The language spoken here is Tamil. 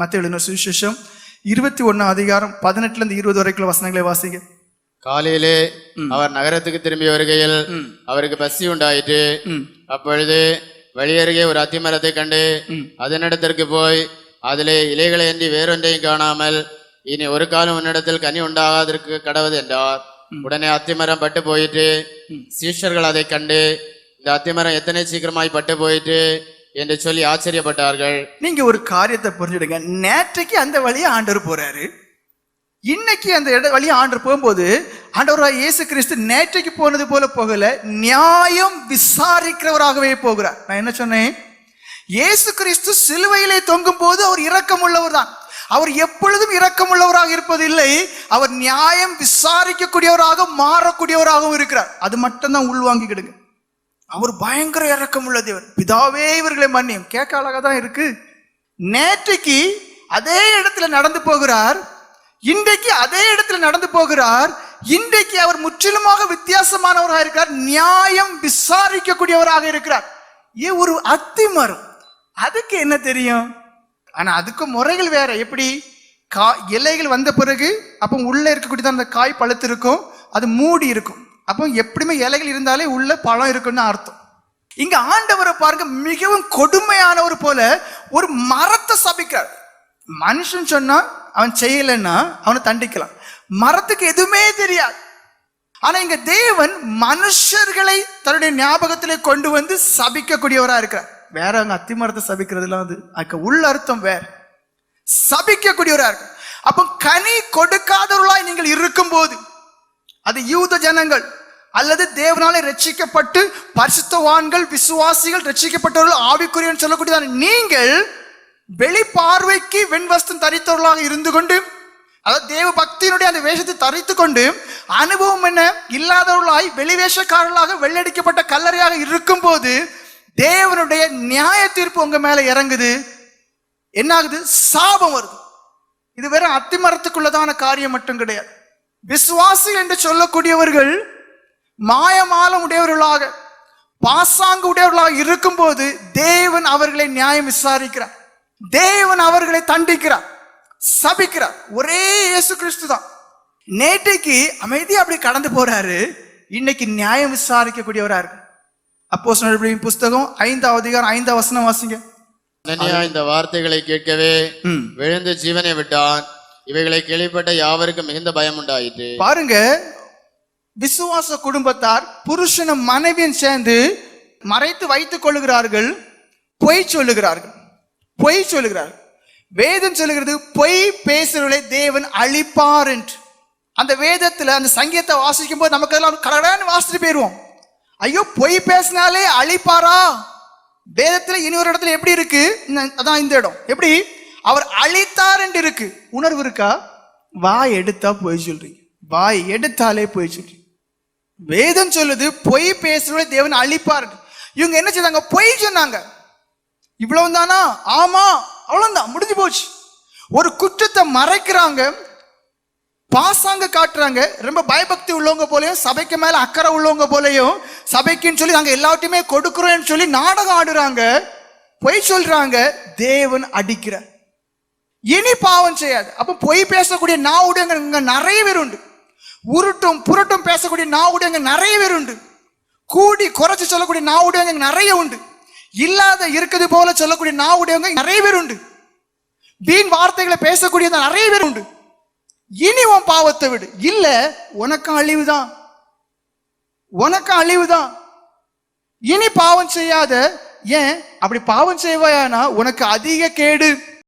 மத்திய எழுதின சுவிசேஷம். இருபத்தி ஒண்ணாம் அதிகாரம் பதினெட்டுல இருந்து இருபது வரைக்குள்ள வசனங்களை வாசிங்க. காலையிலே அவர் நகரத்துக்கு திரும்பி வருகையில் அவருக்கு பசி உண்டாயிற்று. அப்பொழுது வழியருகே ஒரு அத்திமரத்தை கண்டு அதனிடத்திற்கு போய் அதிலே இலைகளை அன்றி வேறொன்றையும் காணாமல் இனி ஒரு காலம் உன்னிடத்தில் கனி உண்டாகாதற்கு கடவுது என்றார். உடனே அத்திமரம் பட்டு போயிற்று. சீஷர்கள் அதை கண்டு இந்த அத்திமரம் எத்தனை சீக்கிரமாய் பட்டு போயிற்று? என்று சொல்லி ஆச்சரியப்பட்டார்கள். நீங்க ஒரு காரியத்தை புரிஞ்சுடுங்க. நேற்றைக்கு அந்த வழியா ஆண்டவர் போறாரு. இன்னைக்கு அந்த இட வழியா ஆண்டவர் போகும்போது ஆண்டவராக இயேசு கிறிஸ்து நேற்றைக்கு போனது போல போகல நியாயம் விசாரிக்கிறவராகவே போகிறார். நான் என்ன சொன்னேன்? இயேசு கிறிஸ்து சிலுவையிலே தொங்கும் போது அவர் இரக்கம் உள்ளவர் தான் அவர் எப்பொழுதும் இரக்கம் உள்ளவராக இருப்பதில்லை அவர் நியாயம் விசாரிக்கக்கூடியவராக மாறக்கூடியவராகவும் இருக்கிறார். அது மட்டும்தான் உள்வாங்கிக்கிடுங்க. அவர் பயங்கர இறக்கம் உள்ள தேவன். பிதாவே இவர்களை மன்னியும். கேட்க அழகாக தான் இருக்கு. நேற்றைக்கு அதே இடத்துல நடந்து போகிறார். இன்றைக்கு அதே இடத்துல நடந்து போகிறார். இன்றைக்கு அவர் முற்றிலுமாக வித்தியாசமானவராக இருக்கிறார் நியாயம் விசாரிக்கக்கூடியவராக இருக்கிறார். ஏ ஒரு அத்தி மரம் அதுக்கு என்ன தெரியும்? ஆனா அதுக்கு முறைகள் வேற. எப்படி? கா இலைகள் வந்த பிறகு அப்போ உள்ள இருக்கக்கூடியதான் அந்த காய் பழுத்து இருக்கும் அது மூடி இருக்கும். அப்போ எப்படியுமே இலைகள் இருந்தாலே உள்ள பழம் இருக்குன்னு அர்த்தம். இங்க ஆண்டவரை பாருங்க மிகவும் கொடுமையானவர் போல ஒரு மரத்தை சபிக்கிறார். மனுஷன் சொன்னா அவன் செய்யலைன்னா அவனை தண்டிக்கலாம். மரத்துக்கு எதுவுமே தெரியாது. ஆனா இங்க தேவன் மனுஷர்களை தன்னுடைய ஞாபகத்திலே கொண்டு வந்து சபிக்கக்கூடியவரா இருக்கிறார். வேற அங்க அத்தி மரத்தை சபிக்கிறதுலாம் அது அதுக்கு உள்ள அர்த்தம் வேற. சபிக்கக்கூடியவரா இருக்கு. அப்போ கனி கொடுக்காதவர்களாய் நீங்கள் இருக்கும் போது அது யூத ஜனங்கள் அல்லது தேவனாலே ரட்சிக்கப்பட்டு பரிசுத்தவான்கள் விசுவாசிகள் ரட்சிக்கப்பட்டவர்கள் ஆவிக்குரியவன் சொல்லக்கூடியதான நீங்கள் வெளிப்பார்வைக்கு வெண்வஸ்தம் தரித்தவர்களாக இருந்து கொண்டு அதாவது தேவ பக்தியினுடைய அந்த வேஷத்தை தரித்து கொண்டு அனுபவம் என்ன? இல்லாதவர்களாய் வெளிவேஷக்காரர்களாக வெள்ளடிக்கப்பட்ட கல்லறையாக இருக்கும் போது தேவனுடைய நியாய தீர்ப்பு உங்க மேல இறங்குது. என்ன ஆகுது சாபம் வருது. இது வெறும் அத்திமரத்துக்குள்ளதான காரியம் மட்டும் கிடையாது. விசுவாசி என்று சொல்லக்கூடியவர்கள் மாயமாலம் உடையவர்களாக பாசாங்கு உடையவர்களாக இருக்கும்போது தேவன் அவர்களை நியாயம் விசாரிக்கிறார். தேவன் அவர்களை தண்டிக்கிறார். சபிக்கிறார். ஒரே இயேசு கிறிஸ்து தான். நேற்றைக்கு அமைதியா அப்படி கடந்து போறாரு. இன்னைக்கு நியாயம் விசாரிக்கக்கூடியவரா இருக்கு. அப்போ புஸ்தகம் ஐந்தாவது அதிகாரம் ஐந்தாவது வசனம் வாசிங்க. இந்த வார்த்தைகளை கேட்கவே. விழுந்து ஜீவனை விட்டான். இவைகளை கேள்விப்பட்ட யாவருக்கும் மிகுந்த பயம் உண்டாயிற்று. பாருங்க விசுவாச குடும்பத்தார் புருஷனும் மனைவியும் சேர்ந்து மறைத்து வைத்துக் கொள்ளுகிறார்கள் பொய் சொல்லுகிறார்கள் பொய் சொல்லுகிறார்கள். வேதம் சொல்லுகிறது பொய் பேசுகிறவர்களை தேவன் அழிப்பார் என்று. அந்த வேதத்துல அந்த சங்கீதத்தை வாசிக்கும் போது நமக்கு எல்லாம் கடகடான்னு வாசிட்டு போயிருவோம். ஐயோ பொய் பேசினாலே அழிப்பாரா? வேதத்துல இனி ஒரு இடத்துல எப்படி இருக்கு? இந்த- அதான் இந்த இடம். எப்படி? அவர் அழித்தார் என்று இருக்கு. உணர்வு இருக்கா? வாய் எடுத்தா பொய் சொல்றீங்க. வாய் எடுத்தாலே பொய் சொல்றீங்க. வேதம் சொல்லுது பொய் பேசுறவங்களை தேவன் அழிப்பார். இவங்க என்ன செய்தாங்க? பொய் சொன்னாங்க. இவ்வளவு தானா ஆமா அவ்வளவுதான் முடிஞ்சு போச்சு. ஒரு குற்றத்தை மறைக்கிறாங்க பாசாங்க காட்டுறாங்க. ரொம்ப பயபக்தி உள்ளவங்க போலயும் சபைக்கு மேல அக்கறை உள்ளவங்க போலயும் சபைக்குன்னு சொல்லி நாங்க எல்லாத்தையுமே கொடுக்குறோம்னு சொல்லி நாடகம் ஆடுறாங்க. பொய் சொல்றாங்க தேவன் அடிக்கிற. இனி பாவம் செய்யாது. அப்ப பொய் பேசக்கூடிய நாவுடையங்க இங்க நிறைய பேர் உண்டு. உருட்டும் புரட்டும் பேசக்கூடிய நாவுடையங்க நிறைய பேர் உண்டு. கூடி குறைச்சி சொல்லக்கூடிய நாவுடையங்க நிறைய உண்டு. இல்லாத இருக்குது போல சொல்லக்கூடிய நாவுடையவங்க நிறைய பேர் உண்டு. வீண் வார்த்தைகளை பேசக்கூடிய நிறைய பேர் உண்டு. இனி உன் பாவத்தை விடு. இல்ல உனக்கும் அழிவு தான் உனக்கும் அழிவு தான் இனி பாவம் செய்யாத ஏன்? அப்படி பாவம் செய்வாயானா? உனக்கு அதிக கேடு.